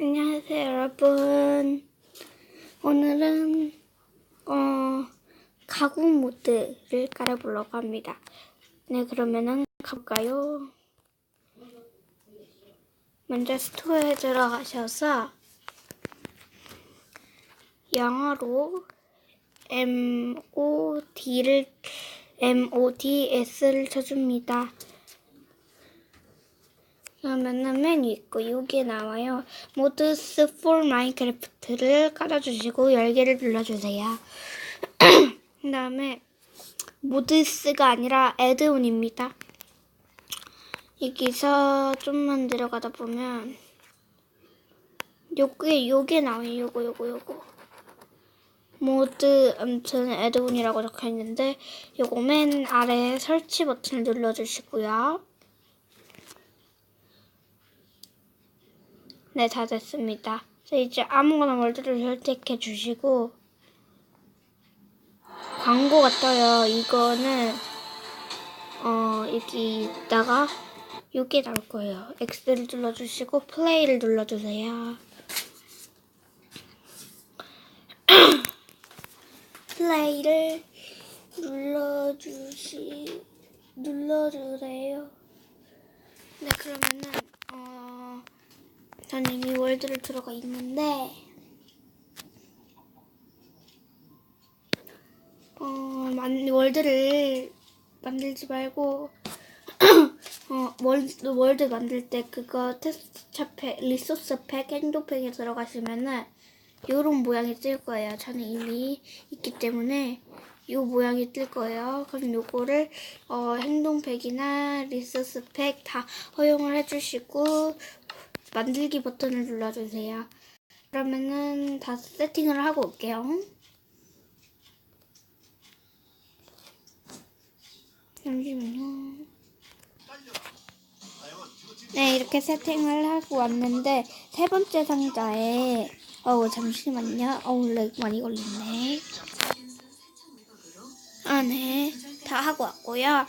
안녕하세요, 여러분. 오늘은 어 가구 모드를 깔아보려고 합니다. 네, 그러면은 가볼까요? 먼저 스토어에 들어가셔서 영어로 M O D를 M O D S를 쳐줍니다. 그러면은 메뉴 있고 여기에 나와요. 모드스 for 마인크래프트를 깔아주시고 열개를 눌러주세요. 그 다음에 모드스가 아니라 애드온입니다. 여기서 좀만 들어가다 보면 요게 요게 나와요. 요거 요거 요거 모드 아무튼 애드온이라고 적혀 있는데 요거 맨 아래 설치 버튼을 눌러주시고요. 네, 다 됐습니다. 이제 아무거나 월드를 선택해 주시고 광고가 떠요. 이거는 어 여기다가 여기에 나올 거예요. X를 눌러주시고 플레이를 눌러주세요. 플레이를 눌러주시 눌러주세요. 네, 그러면은 어. 저는 이미 월드를 들어가 있는데 어, 만, 월드를 만들지 말고 어, 월드, 월드 만들 때 그거 테스트 팩, 리소스 팩, 행동팩에 들어가시면은 요런 모양이 뜰 거예요. 저는 이미 있기 때문에 요 모양이 뜰 거예요. 그럼 요거를 어, 행동팩이나 리소스 팩 다 허용을 해주시고 만들기 버튼을 눌러주세요. 그러면은 다 세팅을 하고 올게요. 잠시만요. 네, 이렇게 세팅을 하고 왔는데 세 번째 상자에 어우 잠시만요. 어우 렉 많이 걸리네. 아, 네. 다 하고 왔고요.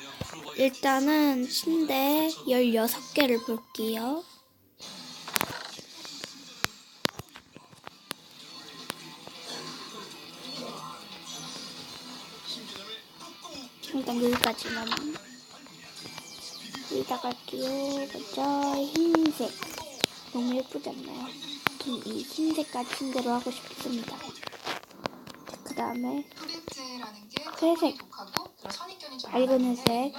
일단은 침대 16개를 볼게요. 일단 여기까지만 여기다 갈게요. 먼저 흰색 너무 예쁘지 않나요? 이 흰색깔 침대로 하고 싶습니다. 그 다음에 회색, 밝은 회색,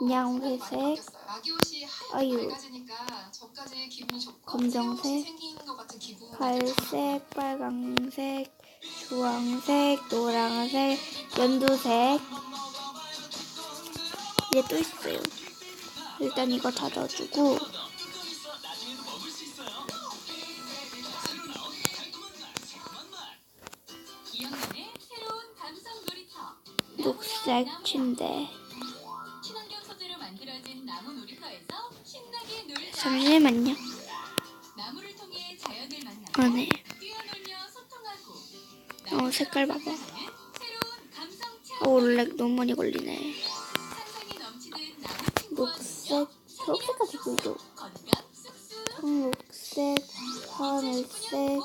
그냥 회색, 아유, 검정색, 갈색, 빨강색, 주황색, 노란색, 연두색. 이제 또 있어요. 일단 이거 놀이터. 녹색 침대. 잠시만요. 아, 네. 어, 색깔 봐봐. 어, 원래 너무 많이 걸리네. 녹색, 보이죠? 건강 쑥쑥 청록색, 하늘색,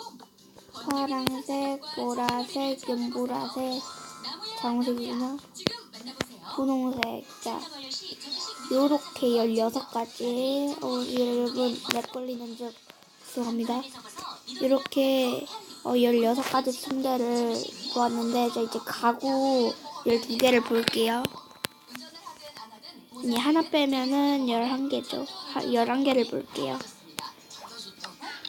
파랑색, 보라색, 연보라색, 장색이구나. 분홍색. 자, 요렇게 16가지. 어, 여러분, 렉 걸리는 줄 죄송합니다. 이렇게 어, 16가지 침대를 보았는데, 저 이제 가구 12개를 볼게요. 이 하나 빼면은 11개죠. 11개를 볼게요.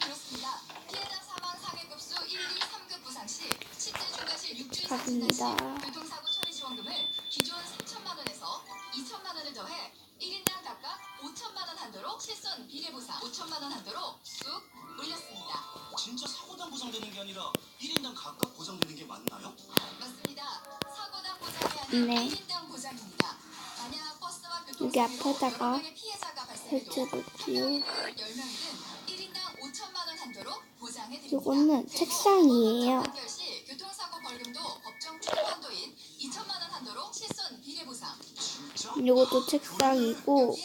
그렇습니다. 피해자 사망 사계급수 1, 2, 3급 부상 시 실제 중과실 6주 이상 갑니다. 진단 시 교통사고 처리 지원금을 기존 3천만 원에서 2천만 원을 더해 1인당 각각 5천만 원 한도로 실손 비례 보상 5천만 원 한도로 쑥 올렸습니다. 진짜 사고당 보상되는 게 아니라 1인당 각각 보상되는 게 맞나요? 맞습니다. 사고당 보장이 아닌 네. 1인당 보장입니다. 여기 앞에다가 해주고요. 이거는 책상이에요. 이것도 책상이고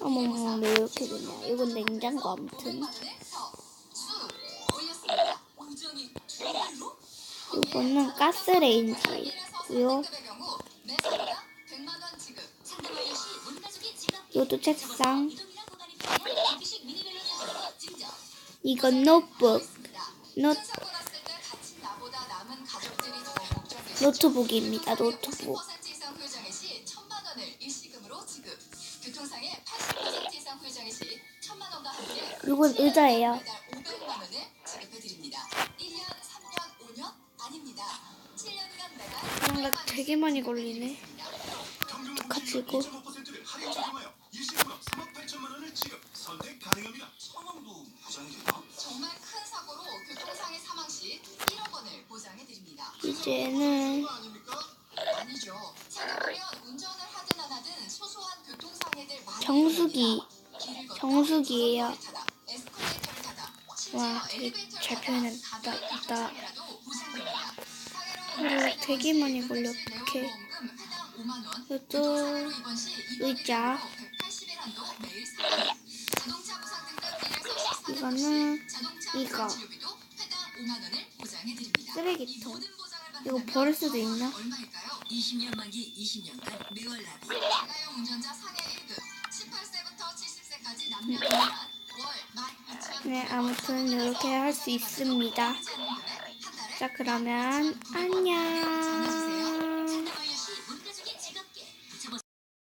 어머머 왜 이렇게 되냐 이건 냉장고 아무튼 이거는 가스레인지고요. 이것도 책상. 이건 노트북. 노트 노트북입니다. 노트북. 이건 의자예요. 되게 많이 걸리네. 가지고 이제는 정수기 정수기예요. 와 되게 잘 표현했다. 근데 되게 많이 걸려 어떡해 이쪽 의자. 이거는 이거. 쓰레기통. 이거 버릴 수도 있나? 20년 만기 20년간 매월 납입 자가용 운전자 상해 18세부터 70세까지 남녀 네 아무튼 이렇게 할 수 있습니다. 자, 그러면 안녕.